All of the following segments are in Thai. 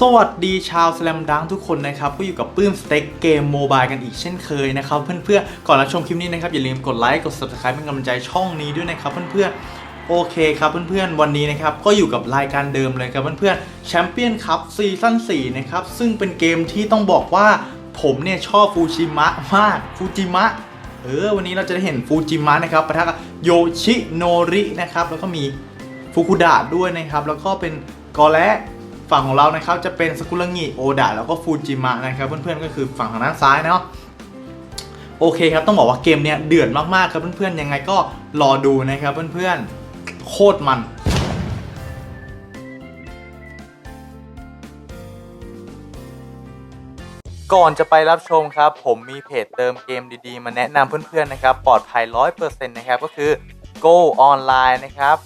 สวัสดีชาวสแลมดังทุกคนนะครับก็อยู่กับปื้มสเต็กเกมโมบายกันอีกเช่นเคยนะครับเพื่อนๆ ก่อนรับชมคลิปนี้นะครับ อย่าลืมกดไลค์กด subscribe เป็นกำลังใจช่องนี้ด้วยนะครับเพื่อนๆ โอเคครับเพื่อนๆ วันนี้นะครับ ก็อยู่กับรายการเดิมเลยครับเพื่อนๆแชมเปี้ยนคัพซีซั่น4นะครับ ซึ่งเป็นเกมที่ต้องบอกว่าผมเนี่ยชอบฟูจิมะมากฟูจิมะ เออวันนี้เราจะได้เห็นฟูจิมะนะครับปะทะกับโยชิโนรินะครับแล้วก็มีฟุคุดะด้วยนะครับแล้วก็เป็นกอและฝั่งของเรานะครับจะเป็นสกุระงิโอดะแล้วก็ฟูจิมะนะครับเพื่อนๆก็คือฝั่งทางด้านซ้ายเนาะโอเคครับต้องบอกว่าเกมเนี้ยเดือดมากๆครับเพื่อนๆยังไงก็รอดูนะครับเพื่อนๆโคตรมัน ก่อนจะไปรับชมครับ ผมมีเพจเติมเกมดีๆ มาแนะนำเพื่อนๆนะครับ ปลอดภัย 100%นะครับ ก็คือ Go Online นะครับ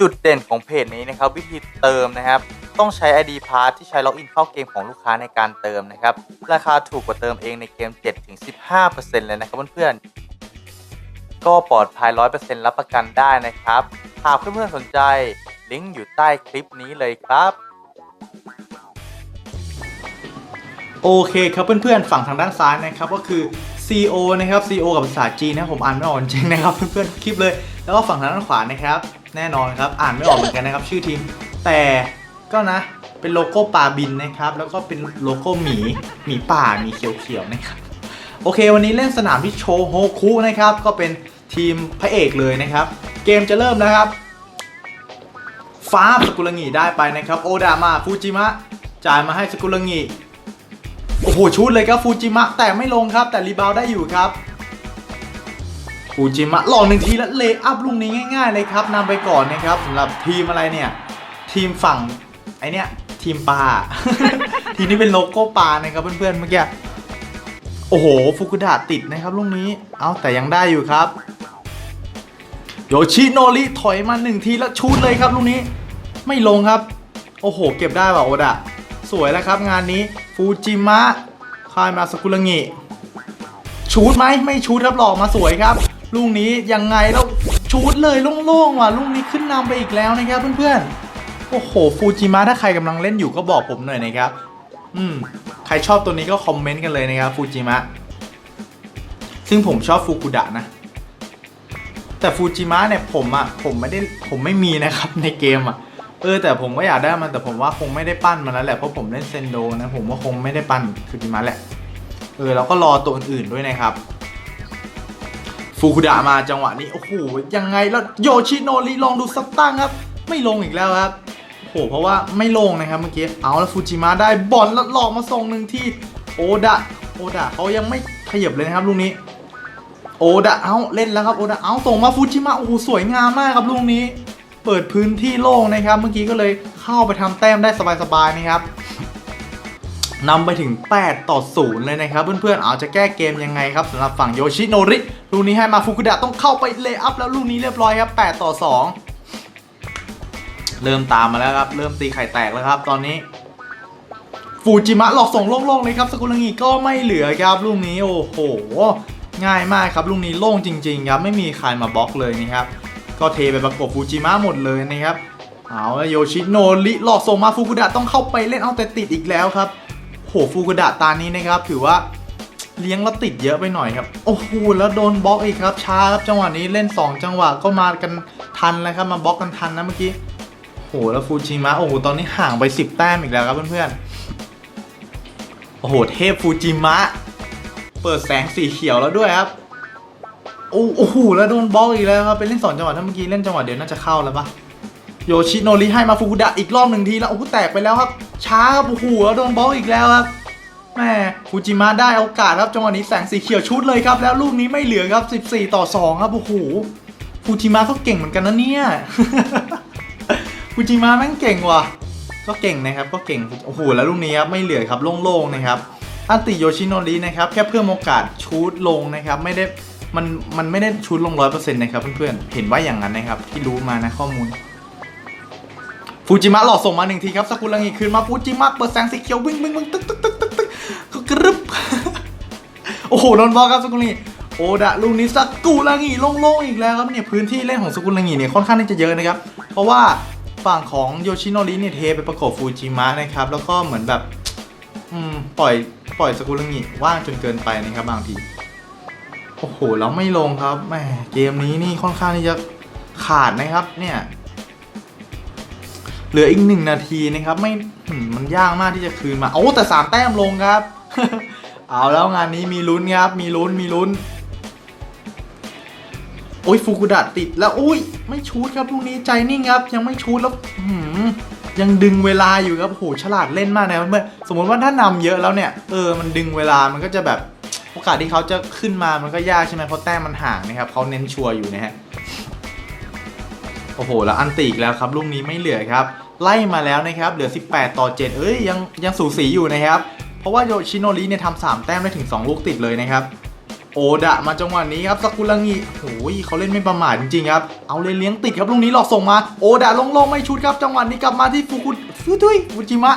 จุดเด่นของเพจนี้นะครับ วิธีเติมนะครับ ต้องใช้ ID Pass ที่ใช้ล็อกอินเข้าเกมของลูกค้าในการเติมนะครับ ราคาถูกกว่าเติมเองในเกม 7-15%เลยนะครับเพื่อนๆ ก็ปลอดภัย 100%รับประกันได้นะครับ หากเพื่อนๆสนใจลิงก์อยู่ใต้คลิปนี้เลยครับ โอเคครับเพื่อนๆ ฝั่งทางด้านซ้ายนะครับก็คือ CO นะครับ CO กับภาษาจีนนะผมอ่านไม่ออกจริงนะครับเพื่อนๆคลิปเลย แล้วก็ฝั่งทางด้านขวานะครับแน่นอนครับอ่านไม่ออกเหมือนกันนะครับชื่อทีม แต่ก็นะเป็นโลโก้ปลาบินนะครับแล้วก็เป็นโลโก้หมีหมีป่าหมีเขียวๆนะครับโอเค วันนี้เล่นสนามที่โชโฮคุนะครับก็เป็นทีมพระเอกเลยนะครับ เกมจะเริ่มแล้วครับ ฟ้าสกุลงิได้ไปนะครับ โอดามาฟูจิมะจ่ายมาให้สกุลงิ โอ้โหชุดเลยครับฟูจิมะแต่ไม่ลงครับ แต่รีบาวได้อยู่ครับฟูจิมะหลอกหนึ่งทีแล้วเลอัพลูกนี้ง่ายๆเลยครับนำไปก่อนนะครับสำหรับทีมอะไรเนี่ย ทีมฝั่งไอเนี้ยทีมปลาทีมนี้เป็นโลโก้ปลานะครับเพื่อนๆเมื่อกี้โอ้โหฟุกุดะติดนะครับลูกนี้ เอาแต่ยังได้อยู่ครับโยชิโนริถอยมาหนึ่งทีแล้วชูดเลยครับลูกนี้ ไม่ลงครับ โอ้โห เก็บได้ป่ะโอดะ สวยแล้วครับงานนี้ฟูจิมะคายมาสกุระงิชูดไหมไม่ชูดครับหลอกมาสวยครับลูกนี้ยังไงแล้วชูดเลยโล่งๆว่ะลูกนี้ขึ้นนำไปอีกแล้วนะครับเพื่อนๆโอ้โหฟูจิมะถ้าใครกำลังเล่นอยู่ก็บอกผมหน่อยนะครับอืมใครชอบตัวนี้ก็คอมเมนต์กันเลยนะครับฟูจิมะซึ่งผมชอบฟูกุดะนะแต่ฟูจิมะเนี่ยผมอะผมไม่ได้ผมไม่มีนะครับในเกมอะ เออแต่ผมก็อยากได้มันแต่ผมว่าคงไม่ได้ปั้นมันแล้วแหละเพราะผมเล่นเซนโดนะผมว่าคงไม่ได้ปั้นฟูจิมะแหละเออเราก็รอตัวอื่นๆด้วยนะครับฟูคุดะมาจังหวะนี้โอ้โหยังไงแล้วโยชิโนริลองดูสตั้งครับ ไม่ลงอีกแล้วครับโอ้โหเพราะว่าไม่ลงนะครับเมื่อกี้เอาแล้วฟูจิมะได้บอลแล้วหลอกมาส่งหนึ่งที่โอดะโอดะเขายังไม่ขยับเลยนะครับลูกนี้โอดะเอาเล่นแล้วครับโอดะเอาส่งมาฟูจิมะโอ้โหสวยงามมากครับลูกนี้ เปิดพื้นที่โล่งนะครับ เมื่อกี้ก็เลยเข้าไปทำแต้มได้สบายๆนะครับนำไปถึง 8 ต่อ 0 เลยนะครับ เพื่อนๆ เอาจะแก้เกมยังไงครับสำหรับฝั่งโยชิโนริ ลูกนี้ให้มาฟุกุดะต้องเข้าไปเลย์อัพแล้วลูกนี้เรียบร้อยครับ 8 ต่อ 2 เริ่มตามมาแล้วครับ เริ่มตีไข่แตกแล้วครับ ตอนนี้ ฟูจิมะหลอกส่งโล่งๆเลยครับสกุลงิก็ไม่เหลือครับลูกนี้โอ้โห ง่ายมากครับลูกนี้โล่งจริง ๆ ครับ ไม่มีใครมาบล็อกเลยนะครับ ก็เทไปประกบฟูจิมะหมดเลยนะครับเอาโยชิโนริหลอกส่งมาฟูกุดะต้องเข้าไปเล่นเอาแต่ติดอีกแล้วครับโหฟูกุดะตานี้นะครับถือว่าเลี้ยงแล้วติดเยอะไปหน่อยครับ โอ้โหแล้วโดนบล็อกอีกครับช้าครับจังหวะนี้เล่น 2 จังหวะก็มากันทันแล้วครับมาบล็อกกันทันนะเมื่อกี้โหแล้วฟูจิมะโอ้โหตอนนี้ห่างไป 10 แต้มอีกแล้วครับเพื่อนๆโอ้โหเทพฟูจิมะ เปิดแสงสีเขียวแล้วด้วยครับ โอ้โหแล้วโดนบล็อกอีกแล้วครับเป็นเล่นสองจังหวะถ้าเมื่อกี้เล่นจังหวะเดียวน่าจะเข้าแล้วปะโยชิโนริให้มาฟูกุดะอีกรอบหนึ่งทีแล้วโอ้โหแตกไปแล้วครับ ช้าครับโอ้โหแล้วโดนบล็อกอีกแล้วครับแม่ฟูจิมะได้โอกาสครับจังหวะนี้แสงสีเขียวชุดเลยครับ แล้วลูกนี้ไม่เหลือครับ 14 ต่อ 2 ครับโอ้โหฟูจิมะก็เก่งเหมือนกันนะเนี่ยฟูจิมะแม่งเก่งว่ะ ก็เก่งนะครับก็เก่งโอ้โหแล้วลูกนี้ครับไม่เหลือครับโล่งๆนะครับอันติโยชิโนรินะครับแค่เพิ่มโอกาสชูดลงนะครับไม่ได้ มันมันไม่ได้ชูดลงร้อยเปอร์เซ็นต์นะครับเพื่อนๆ เห็นว่าอย่างนั้นนะครับ ที่รู้มานะข้อมูล ฟูจิมะหลอกส่งมาหนึ่งทีครับสกุลังิคืนมาฟูจิมะเปิดแสงสีเขียววิ่งวิ่งวิ่งตึ๊กตึ๊กตึ๊กตึ๊กตึ๊กก็กรึบโอ้โหโดนบอลครับสกุลังิโอดะลูกนี้สกุลังอีโล่งๆอีกแล้วครับเนี่ยพื้นที่เล่นของสกุลังอีเนี่ยค่อนข้างที่จะเยอะนะครับ เพราะว่าฝั่งของโยชิโนริเนี่ยเทไปประกบฟูจิมะนะครับแล้วก็เหมือนแบบอืมปล่อยปล่อยสกุลังอีว่างจนเกินไปนะครับบางที โอ้โหแล้วไม่ลงครับแหมเกมนี้นี่ค่อนข้างที่จะขาดนะครับ เนี่ย เหลืออีกหนึ่งนาทีนะครับ ไม่มันยากมากที่จะคืนมาโอ้แต่สามแต้มลงครับ เอาแล้วงานนี้มีลุ้นครับ มีลุ้นมีลุ้นโอ้ยฟูกุดะติดแล้วอุ้ยไม่ชูดครับลูกนี้ใจนิ่งครับ ยังไม่ชูดแล้วยังดึงเวลาอยู่ครับโอ้โหฉลาดเล่นมากนะเมื่อสมมติว่าถ้านำเยอะแล้วเนี่ยเออมันดึงเวลามันก็จะแบบ โอกาสที่เขาจะขึ้นมามันก็ยากใช่ไหมเพราะแต้มมันห่างนะครับเขาเน้นชัวร์อยู่นะฮะโอ้โหแล้วอันติอีกแล้วครับลูกนี้ไม่เหลือครับ ไล่มาแล้วนะครับเหลือ 18 ต่อ 7 เอ้ยยังยังสูสีอยู่นะครับ เพราะว่าโยชิโนริเนี่ยทำสามแต้มได้ถึง 2 ลูกติดเลยนะครับโอดะมาจังหวะนี้ครับสกุลังิโอ้ยเขาเล่นไม่ประมาทจริงๆครับ เอาเลยเลี้ยงติดครับลูกนี้หลอกส่งมา โอดะลงๆไม่ชุดครับ จังหวะนี้กลับมาที่ฟูกุฟูทุยฟูจิมะ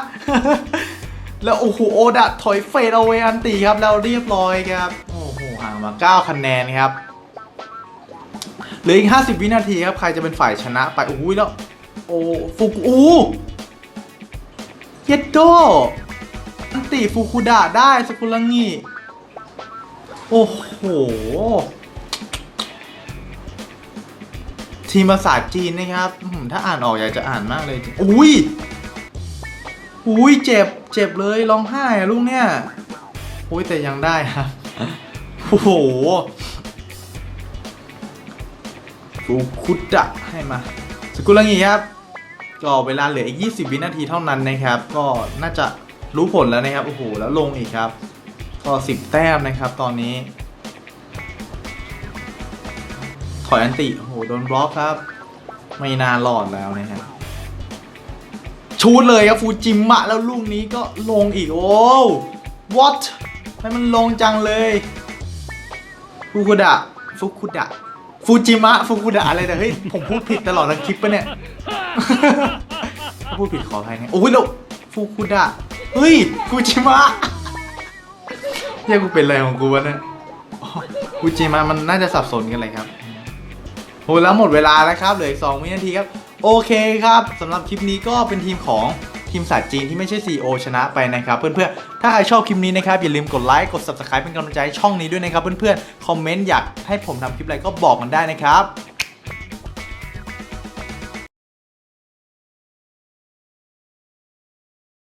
แล้วโอ้โหโอดะถอยเฟดเอาไว้อันตีครับแล้วเรียบร้อยครับโอ้โหห่างมา 9 คะแนนครับเหลืออีก 50 วินาทีครับ ใครจะเป็นฝ่ายชนะไปโอ้ยแล้ว โอ้ฟูกุอูเยดโดอันติฟูคุดะได้สกุลังิโอ้โห ทีมภาษาจีนนะครับ ถ้าอ่านออกอยากจะอ่านมากเลย อุ้ย อุ้ยเจ็บ เจ็บเลยร้องไห้ลูกเนี่ยอุ้ยแต่ยังได้ครับ โอ้โหฟูคุดะให้มา สกุลังีครับ ก็เวลาเหลืออีก 20 วินาทีเท่านั้นนะครับ ก็น่าจะรู้ผลแล้วนะครับ โอ้โห แล้วลงอีกครับ ก็ 10 แต้มนะครับตอนนี้ ถอยอันติ โอ้โห โดนบล็อกครับ ไม่นานหลอดแล้วนะครับ ชูดเลยครับฟูจิมะแล้วลูกนี้ก็ลงอีก โอ้ what ให้มันลงจังเลยฟูคุดะฟูคุดะฟูจิมะฟูคุดะอะไรเนี่ยเฮ้ยผมพูดผิดตลอดทั้งคลิปปะเนี่ยพูดผิดขออภัยนะโอ้ยล้วฟูคุดะเฮ้ยฟูจิมะเรียกกูเป็นอะไรของกูวะเนี่ยฟูจิมะมันน่าจะสับสนกันเลยครับโหแล้วหมดเวลาแล้วครับเหลืออีก2วินาทีครับ โอเคครับสำหรับคลิปนี้ก็เป็นทีมของทีมสายจีนที่ไม่ใช่ CEO ชนะไปนะครับ เพื่อนๆ ถ้าใครชอบคลิปนี้นะครับ อย่าลืมกดไลค์กด Subscribe เป็นกำลังใจให้ช่องนี้ด้วยนะครับ เพื่อนๆ คอมเมนต์อยากให้ผมทำคลิปอะไรก็บอกกันได้นะครับ